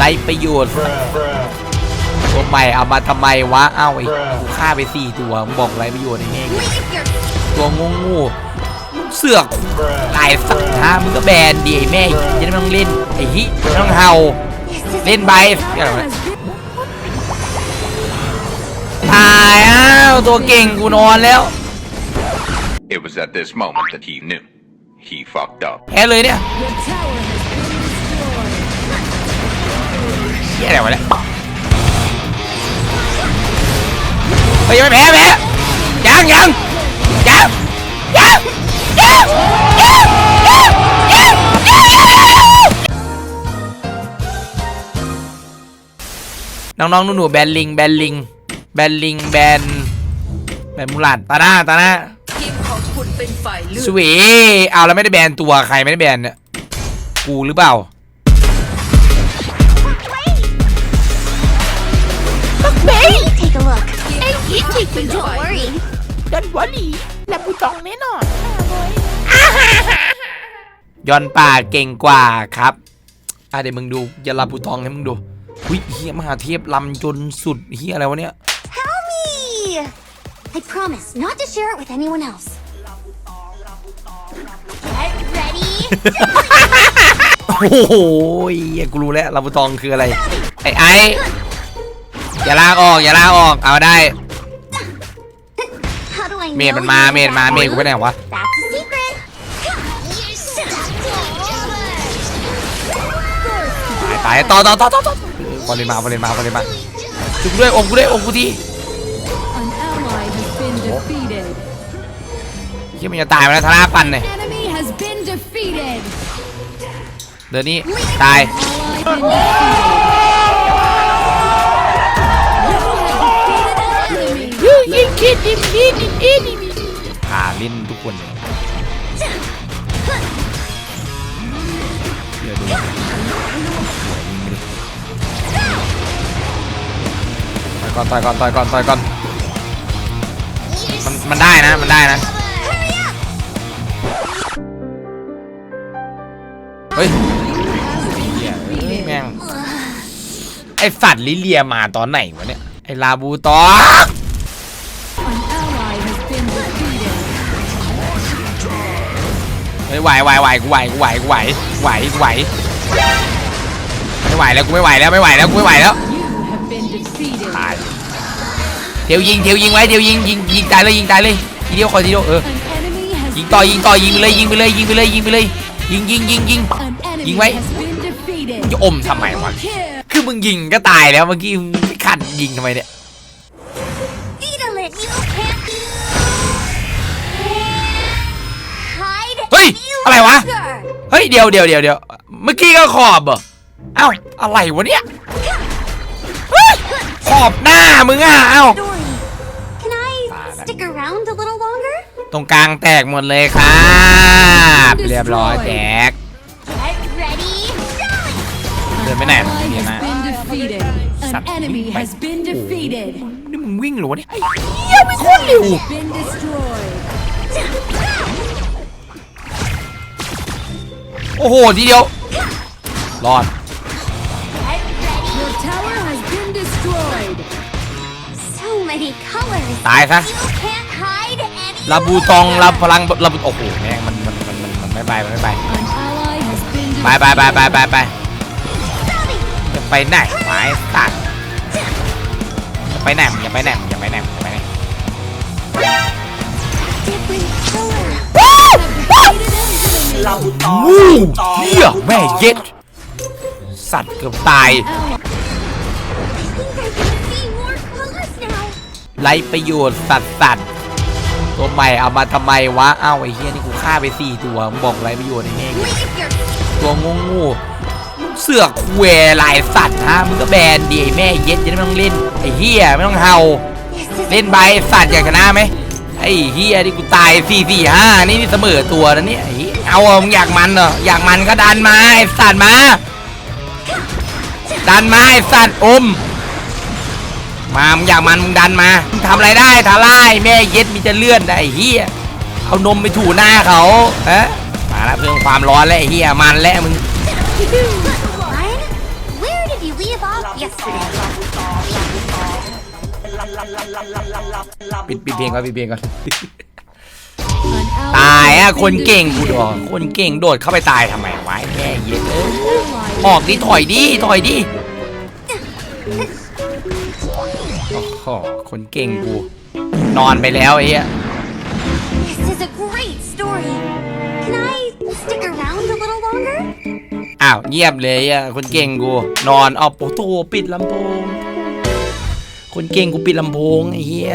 ไรประโยชน์ตัวใหม่เอามาทำไมวะ เอ้าไอ้กูฆ่าไปสี่ตัวมึงบอกไรประโยชน์ไอ้แม่งตัวงูงูๆเสือกลายสัตว์ฮะมึงก็แบนดีไอ้แม่จะได้ไม่ต้องเล่นไอ้ฮิไม่ต้องเห่าเล่นใบอะไรวะตายอ้าวตัวเก่งกูนอนแล้ว It was at this moment that he knew. He fucked up. แพ้เลยเนี่ย เฮียอะไรวะเนี่ยเฮ้ยยังไม่แพ้แพ้ยังยังยังยังยังยังยังยังน้องๆหนูๆแบนลิงแบนลิงแบนลิงแบนแบนมูหลาดตาหน้าตาหน้าทีมของคุณเป็นฝ่ายเลือกสวีเอาแล้วไม่ได้แบนตัวใครไม่ได้แบนเนี่ยกูหรือเปล่า Don't ฝ่ายเลือก worry. ดอนวอลีและผู้ตองแน่นอนย้อนป่าเก่งกว่าครับอะเดี๋ยวมึงดูอย่าลาบูตองให้มึงดูหุยเฮียมหาเทพลำจนสุดเฮียอะไรวะเนี่ย Help me! I promise not to share it with anyone else. Get ready. โอ้โหเหี้ยกูรู้แล้วลาบูตองคืออะไร ไอ้ไอ้อย่าลากออกอย่าลากออกเอาได้ How do I เม know ดมันมา you เมดมาเมดกูไปไหนวะ That's a secret. You're ตายตายต่อต่อต่อต่อต่อพอเลยมาพอเลยมาพอเลยมาจุกด้วยองค์กูด้วยองค์กูที An ally has been defeated. เฮียมันจะตายไปแล้วธนาปันเนี่ย Enemy has been defeated. เดี๋ยวนี้ตาย ยิงคิดยิงคิดยิงคิดพาเล่นทุกคนเลยเดี๋ยวดูต่อยก่อนต่อยก่อนต่อยก่อนต่อยก่อนมันมันได้นะมันได้นะเฮ้ยเหี้ยเอ้ยแม่งไอสัตว์ลิเลียมาตอนไหนวะเนี่ยไอลาบูตอ ไหวไหวไหวกูไหวกูไหวกูไหวไหวกูไหวไม่ไหวแล้วกูไม่ไหวแล้วไม่ไหวแล้วกูไม่ไหวแล้ว You have been defeated. ตายเทียวยิงเทียวยิงไว้เทียวยิงยิงยิงตายเลยยิงตายเลยทีเดียวคอยทีเดียวเออ An enemy has ยิงต่อยิงต่อยิงไปเลยยิงไปเลยยิงไปเลยยิงไปเลยยิงยิงยิงยิง An enemy ยิงไว้ has been defeated. จะอมทำไมวะ Kill. คือมึงยิงก็ตายแล้วเมื่อกี้มึงไปขัดยิงทำไมเนี่ย อะไรวะ longer. เฮ้ยเดี๋ยวเดี๋ยวเดี๋ยวเดี๋ยวเมื่อกี้ก็ขอบเหรอเอ้าอะไรวะเนี่ยเฮ้ยขอบหน้ามึงอะเอ้า Dory, can I stick around a little longer? ตรงกลางแตกหมดเลยครับเรียบร้อยแตก Get ready. เดินไปไหน Ally เนี่ยนะ has been defeated. Sắp An enemy mày- has been defeated. นี่มึงวิ่งเหรือวะเนี่ยไอ้เหี้ยไม่โคตรเร็ว โอ้โหทีเดียว รอด Get ready. Your tower has been destroyed. So many colors. ตายซะ You can't hide any ลาบูตอง longer. ลาพลังลาบูโอ้โหแม่งมันมันมันมันมันไม่ไปมันไม่ไป An ally has been ไปไปไปไปไปไป Zombie. จะไปไหนไม้ตัดจะไปไหนมึงอย่าไปไหนมึงอย่าไปไหนมึงอย่าไปไหนู้เหี้ยแม่เย็ด สัตว์เกือบตาย ไรประโยชน์สัตว์สัตว์ตัวใหม่เอามาทำไมวะ เอ้าไอ้เฮียนี่กูฆ่าไปสี่ตัวบอกไรประโยชน์ไอ้แม่ง Leave your ตัวงูงูเสือกแหวหลายสัตว์ฮะมึงก็แบนดีแม่เย็ดจะได้ไม่ต้องเล่นไอ้เฮียไม่ต้องเห่าเล่นใบสัตว์อยากชนะไหมไอ้เฮียที่กูตายสี่สี่ห้านี่นี่เสมอตัวนะเนี่ยไอ้เหี้ย เอามึงอยากมันเหรออยากมันก็ดันมาไอสัตว์มา ดันมาไอสัตว์อมมามึงอยากมันมึงดันมาทำอะไรได้ทาร่ายแม่เย็ดมีจะเลื่อนได้เฮียเอานมไปถูหน้าเขาเอะมาแล้วเพื่มความร้อนและเฮียมันและมึงปิดปิดเพลงก่อนปิดเพลงก่อน ตายอะคนเก่งกูดอกคนเก่งโดดเข้าไปตายทำไมวะแย่เย็นเอ้ยออกดิถอยดิถอยดิโอ้โหคนเก่งกู นอนไปแล้วไอ้เหี้ยอ้าวเงียบเลยอะคนเก่งกู นอนเอาโปโตปิดลำโพง คนเก่งกูปิดลำโพงไอ้เหี้ย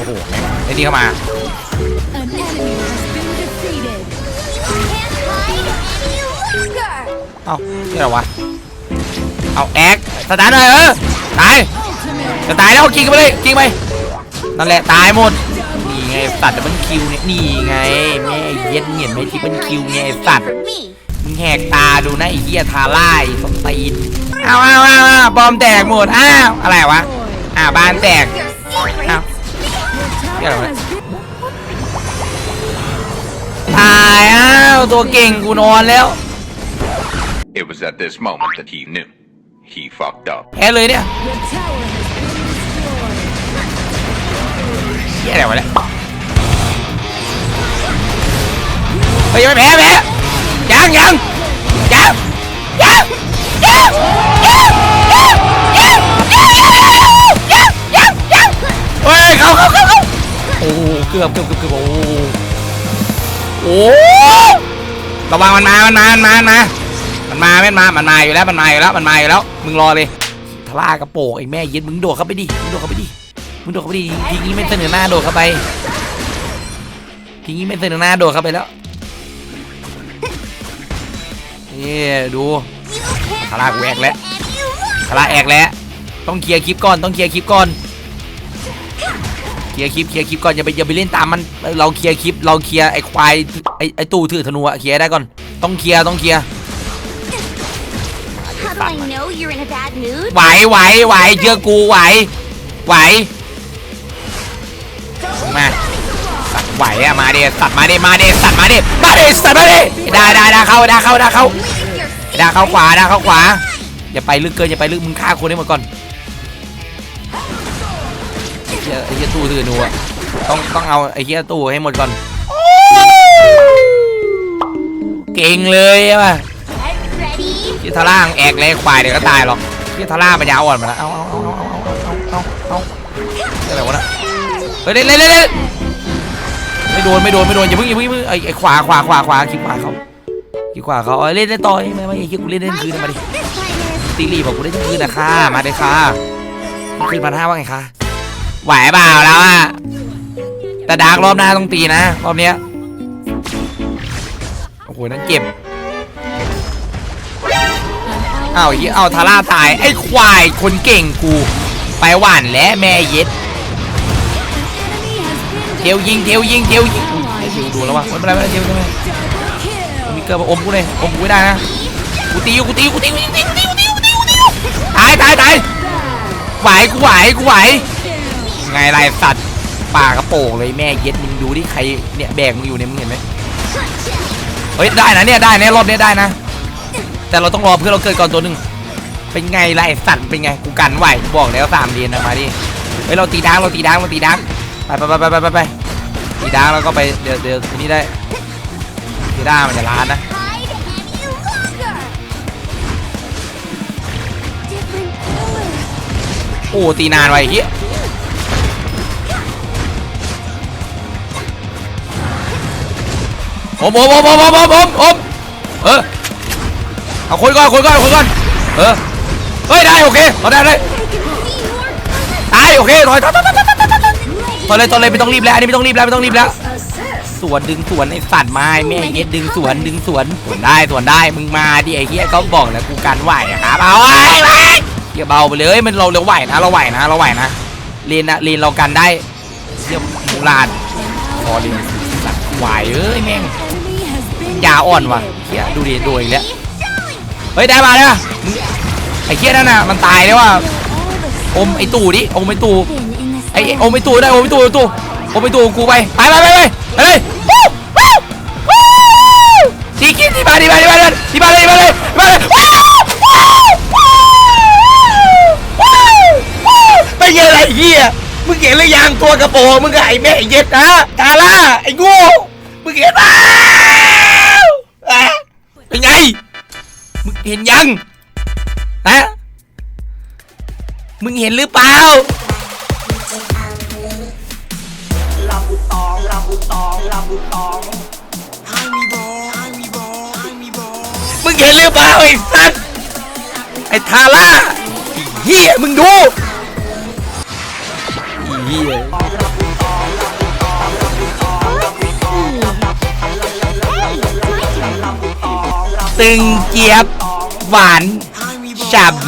อ้โหแม่งไอ้นี่เข้ามา An enemy has been defeated. You can't hide any longer. เอ้านี่อะไรวะ เอาแอคสตาร์ทเลยเออ ตาย Ultimate. จะตายแล้วกิงไปเลยกิงไป นั่นแหละตายหมด นี่ไงสัตว์ดับเบิลคิวเนี่ย นี่ไง แม่เย็ดเห็นไหมที่เป็นคิวไงไอ้สัตว์ For me. มึงแหกตาดูนะไอ้เหี้ยทาร่ายสตีนอ้าวอ้าวอ้าวอ้าวบอมแตกหมด อ้าว อะไรวะ อ่าบ้านแตก Your secrets. อ้าว Tower Yeah, right. has been ตายอ้าวตัวเก่งกูนอนแล้ว It was at this moment that he knew. He fucked up. แพ้เลยเนี่ย the tower has been destroyed. เหี้ยอะไรวะเนี่ยเฮ้ยยังไม่แพ้แพ้ยังยังยังยังยังยังยัง โอ้เกือบเกือบเกือบเกือบโอ้โอ้ระวังมันมา มันมา มันมา มันมา มันมาแม่นมา มันมาอยู่แล้ว มันมาอยู่แล้ว มันมาอยู่แล้ว มึงรอเลยทลากระโปงไอ้แม่เย็ดมึงโดดเข้าไปดิ มึงโดดเข้าไปดิ มึงโดดเข้าไปดิทีนี้ไม่เสนอหน้าโดดเข้าไป ทีนี้ไม่เสนอหน้าโดดเข้าไปแล้วนี่ดู You can't Thằng nào cũng ẹc lẹ. hide any longer. ทลาแอกแล้ว ต้องเคลียร์คลิปก่อน ต้องเคลียร์คลิปก่อน ลียร์คลิปเคลียร์คลิปก่อนอย่าไปอย่าไปเล่นตามมันเราเคลียร์คลิปเราเคลียร์ไอ้ควายไอ้ไอ้ตู้ถือธนูอะเคลียร์ได้ก่อนต้องเคลียร์ต้องเคลียร์ How do I know you're in a bad mood? ไหวไหวไหวเชื่อกูไหวไหวมาสัตว์ไหวอะมาเดสัตว์มาเดมาเดสัตว์มาเดมาเดสัตว์มาเดได้ได้ได้เข้าได้เข้าได้เข้า Leave your ได้เข้าขวาได้เข้าขวาอย่าไปลึกเกินอย่าไปลึกมึงฆ่าคนให้หมดก่อนไอ้ เหี้ยไอ้เหี้ยตู้ถือหนูอะต้องต้องเอาไอ้เหี้ยตู้ให้หมดก่อน เก่งเลยอะ Get ready. ที่ทาร่างแอกเลยควายเดี๋ยวก็ตายหรอกที่ทาร่าปัญญาอ่อนมาแล้วเอาเอาเอาเอาเอาเอาเอาอะไรวะน่ะเฮ้ยเล่นเล่นเล่นเล่นไม่โดนไม่โดนไม่โดนอย่าเพิ่งอย่าเพิ่งอย่าเพิ่งไอ้ไอ้ขวาขวาขวาขวาคิดขวาเขาคิดขวาเขาเอาเล่นเล่นต่อไม่ไม่ไอ้คิดกูเล่นเล่นคืนมาดิ This time is ตีรีบอกกูเล่นคืนนะค่ะมาเลยค่ะคืนพันห้าว่าไงคะ ไหวเปล่าแล้วอะแต่ดาร์กรอบหน้าต้องตีนะรอบเนี้ยโอ้โหนั่นเจ็บ An อ้าว ally เหี้ยเอาทาร่าตาย ไอ้ควายคนเก่งกู ไปหวานและแม่เย็ด enemy has been เทวยิงเทวยิงเทวยิงไอ้เทวดูแล้ววะไม่เป็นไรไม่เป็นไรเทวใช่ไหมมีเกิดมาอมกูเลยอมกูไม่ได้นะกูตีอยู่กูตีอยู่กูตีอยู่กูตีอยู่กูตีอยู่กูตีอยู่กูตีกูตีอยู่ตายตายตายไหวกูไหวกูไหว ไงไรสัตว์ป่ากระโปงเลยแม่เย็ดมึงดูดิใครเนี่ยแบกมึงอยู่เนี่ยมึงเห็นไหมเฮ้ยได้นะเนี่ยได้นะรอบเนี้ยได้นะ แต่เราต้องรอเพื่อนเราเกิดก่อนตัวหนึ่งเป็นไงไรสัตว์เป็นไงกูกันไหวกูบอกแล้วสามเดือนนะมาดิเฮ้ยเราตีดังเราตีดังเราตีดังไปไปไปไปไปไปไปตีดังแล้วก็ไปเดี๋ยวเดี๋ยวทีนี้ได้ตีดังมันจะล้านนะ hide any longer. Different color. โอ้ตีนานไว้เฮีย อมโอมโอมโอมโอมโอมอมอมเออเอาคนก่อนคนก่อนคนก่อนเออเฮ้ยได้โอเคเอาได้ได้ I can see your color. ตายโอเคถอยถอยถอยถอยถอยถอยเลยถอยเลยไม่ต้องรีบแล้วอันนี้ไม่ต้องรีบแล้วไม่ต้องรีบแล้วสวนดึงสวนไอ้สัตว์ไม้แม่เย็ดดึงสวนดึงสวนสวนได้สวนได้มึงมาดิไอ้เหี้ยก็บอกแล้วกูกันไหวอะครับเอาไว้ไว้เฮียเบาไปเลยมันเราเราไหวนะเราไหวนะเราไหวนะเลนนะเลนเรากันได้เฮียมูลาดพอเลนสัตว์ไหวเอ้ยแม่ง ยาอ่อนว่ะเฮียดูดิดูอีกแล้วเฮ้ยได้มาแล้วไอ้เฮียนั่นน่ะมันตายแล้วว่ะอมไอ้ตู่ดิอมไอ้ตู่ไอ้อมไอ้ตู่ได้อมไอ้ตู่ตู่อมไอ้ตู่กูไปไปไปไปไปไปเลยวู้วู้วู้ดีคินที่บ้านที่บ้านที่บ้าเลยที่บ้าเลยที่บ้าเลยว้าวว้าวว้าวว้าวว้าวไม่เยอะอะไรเฮียมึงเห็นหรือยังตัวกระโปรงมึงไอ้แม่เย็ดนะกาล่าไอ้งูมึงเห็นป่ะ เป็นไง มึงเห็นยัง ฮะ มึงเห็นหรือเปล่าอมึงเห็นหรือเปล่าไอ้สัตว์ไอ้ทาร่าเฮียมึงดูเฮีย ตึงเจี๊ยบ หวานฉ่ำ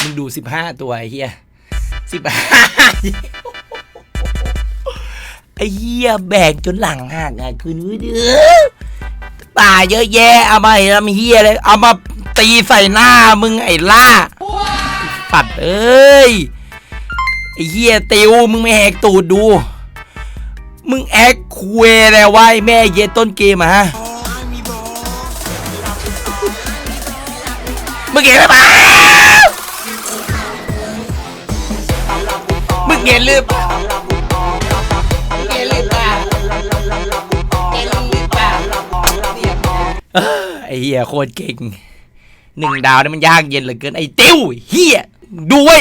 มึงดู 15 ตัวไอ้เฮีย15ไอ้เฮียแบกจนหลังหักอะคืนนี้เด้อป่าเยอะแยะเอามาทำเฮียเลยเอามาตีใส่หน้ามึงไอ้ล่าปัดเอ้ยไอ้เฮียติวมึงไม่แหกตูดดู มึงแอคคุยอะไรวะไอ้แม่เย็ดต้นเกมอะฮะ มึงเห็นหรือเปล่ามึงเห็นหรือเปล่ามึงเห็นหรือเปล่าเห็นหรือเปล่าเอ้อไอ้เฮียโคตรเก่งหนึ่งดาวนี่มันยากเย็นเหลือเกินไอ้ติ้วเหี้ยดูไว้